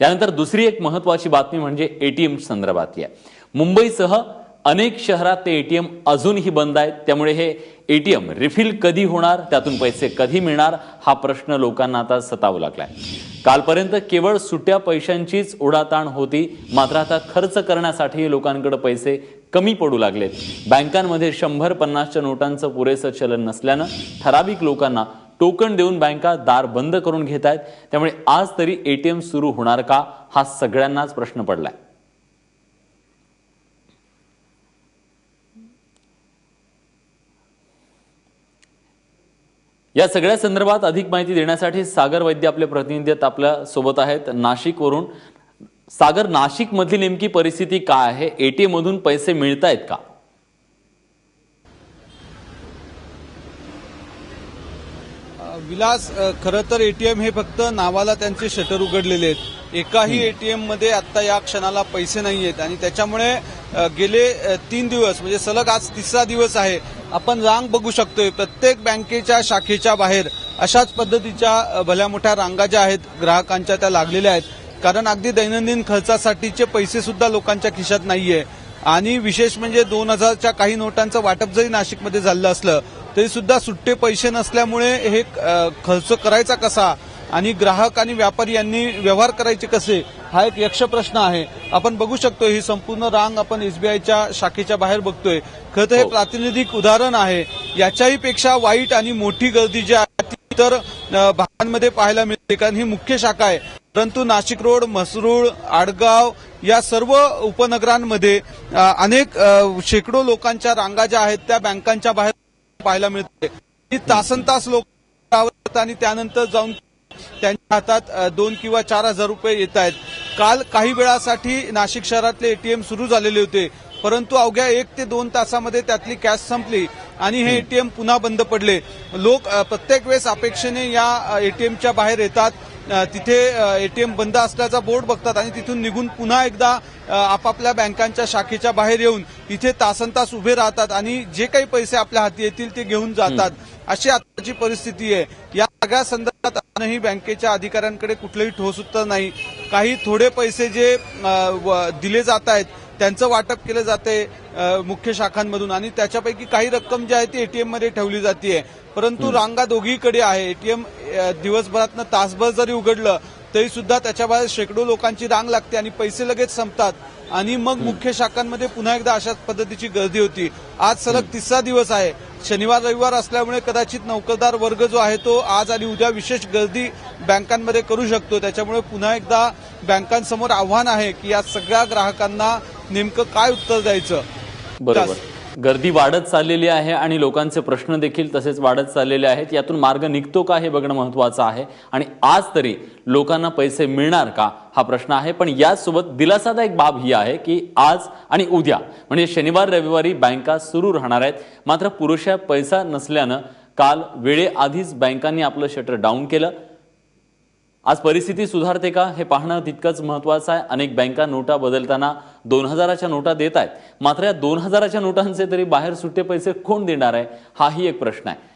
यानंतर दुसरी एक महत्वाची बातमी म्हणजे एटीएम संदर्भातली आहे. मुंबईसह अनेक शहरात ते एटीएम अजूनही बंद आहेत. त्यामुळे हे एटीएम रिफिल कधी होणार त्यातून पैसे कधी मिळणार हा प्रश्न लोकांना आता सतावू लागलाय. कालपर्यंत केवळ सुट्या पैशांचीच उडाताण होती. मात्र आता खर्च करण्यासाठी लोकांकडे पैसे कमी पडू लागलेत. बँकांमध्ये शंभर पन्नासच्या नोटांचं पुरेसं चलन नसल्यानं ठराविक लोकांना टोकन देऊन बँका दार बंद करून घेत आहेत. त्यामुळे आज तरी एटीएम सुरू होणार का? हा सगळ्यांनाच प्रश्न पडलाय. या सगळ्या संदर्भात अधिक माहिती देण्यासाठी सागर वैद्य आपले प्रतिनिधी आपल्यासोबत आहेत नाशिकवरून. सागर नाशिकमधली नेमकी परिस्थिती काय आहे? एटीएम मधून पैसे मिळतायत का? विलास खरं तर एटीएम हे फक्त नावाला त्यांचे शटर उघडलेले आहेत. एकाही एटीएममध्ये आता या क्षणाला पैसे नाही आहेत. आणि त्याच्यामुळे गेले तीन दिवस म्हणजे सलग आज तिसरा दिवस आहे. आपण रांग बघू शकतोय. प्रत्येक बँकेच्या शाखेच्या बाहेर अशाच पद्धतीच्या भल्या मोठ्या रांगा ज्या आहेत ग्राहकांच्या त्या लागलेल्या आहेत. कारण अगदी दैनंदिन खर्चासाठीचे पैसे सुद्धा लोकांच्या खिशात नाहीये. आणि विशेष म्हणजे दोन हजारच्या काही नोटांचं वाटप जरी नाशिकमध्ये झालं असलं तरी सुद्धा सुट्टे पैसे नसल्यामुळे हे खर्च करायचा कसा? आणि ग्राहक आणि व्यापारी यांनी व्यवहार करायचे कसे? हा एक यक्ष प्रश्न आहे. आपण बघू शकतो ही संपूर्ण रांग आपण एसबीआयच्या शाखेच्या बाहेर बघतोय. खरं तर हे हो. प्रातिनिधिक उदाहरण आहे. याच्याही पेक्षा वाईट आणि मोठी गर्दी जी आहे ती इतर भागांमध्ये पाहायला मिळते कारण ही मुख्य शाखा आहे. परंतु नाशिक रोड म्हसरूळ आडगाव या सर्व उपनगरांमध्ये अनेक शेकडो लोकांच्या रांगा ज्या आहेत त्या बँकांच्या बाहेर पाहायला मिळते ही तासन तास लोक आणि त्यानंतर जाऊन त्यांच्या हातात दोन किंवा चार हजार रुपये येत आहेत. काल काही वेळासाठी नाशिक शहरातले एटीएम सुरू झालेले होते. परंतु अवघ्या एक ते दोन तासामध्ये त्यातली कॅश संपली आणि हे एटीएम पुन्हा बंद पडले. लोक प्रत्येक वेळेस अपेक्षेने या एटीएमच्या बाहेर येतात. तिथे एटीएम बंद असल्याचा बोर्ड बघतात आणि तिथून निघून पुन्हा एकदा आपापल्या बँकांच्या शाखेच्या बाहेर येऊन इथे तासन तास उभे राहतात आणि जे काही पैसे आपल्या हाती येतील ते घेऊन जातात. अशी आताची परिस्थिती आहे. या सगळ्या संदर्भात अजूनही बँकेच्या अधिकाऱ्यांकडे कुठलंही ठोस उत्तर नाही. काही थोडे पैसे जे दिले जात आहेत त्यांचं वाटप केलं जाते मुख्य शाखांमधून आणि त्याच्यापैकी काही रक्कम जी आहे ती एटीएममध्ये ठेवली जाते परंतु रांगा दोघीकडे आहे. एटीएम दिवसभरातनं तासभर जरी उघडलं तरी सुद्धा त्याच्या बाहेर शेकडो लोकांची रांग लागते आणि पैसे लगेच संपतात. आणि मग मुख्य शाखांमध्ये पुन्हा एकदा अशाच पद्धतीची गर्दी होती. आज सलग तिसरा दिवस आहे. शनिवार रविवार असल्यामुळे कदाचित नोकरदार वर्ग जो आहे तो आज आणि उद्या विशेष गर्दी बँकांमध्ये करू शकतो. त्याच्यामुळे पुन्हा एकदा बँकांसमोर आव्हान आहे की या सगळ्या ग्राहकांना नेमकं काय उत्तर द्यायचं? बरोबर. गर्दी वाढत चाललेली आहे आणि लोकांचे प्रश्न देखील तसेच वाढत चाललेले आहेत. यातून मार्ग निघतो का हे बघणं महत्वाचं आहे? आणि आज तरी लोकांना पैसे मिळणार का? हा प्रश्न आहे. पण याचसोबत दिलासादायक बाब ही आहे की आज आणि उद्या म्हणजे शनिवार रविवारी बँका सुरू राहणार आहेत. मात्र पुरेशा पैसा नसल्यानं काल वेळेआधीच बँकांनी आपलं शटर डाऊन केलं. आज परिस्थिती सुधारते का हे पाहणं तितकंच महत्वाचं आहे. अनेक बँका नोटा बदलताना दोन हजाराच्या नोटा देत आहेत. मात्र या दोन हजाराच्या नोटांचे तरी बाहेर सुट्टे पैसे कोण देणार आहे? हाही एक प्रश्न आहे.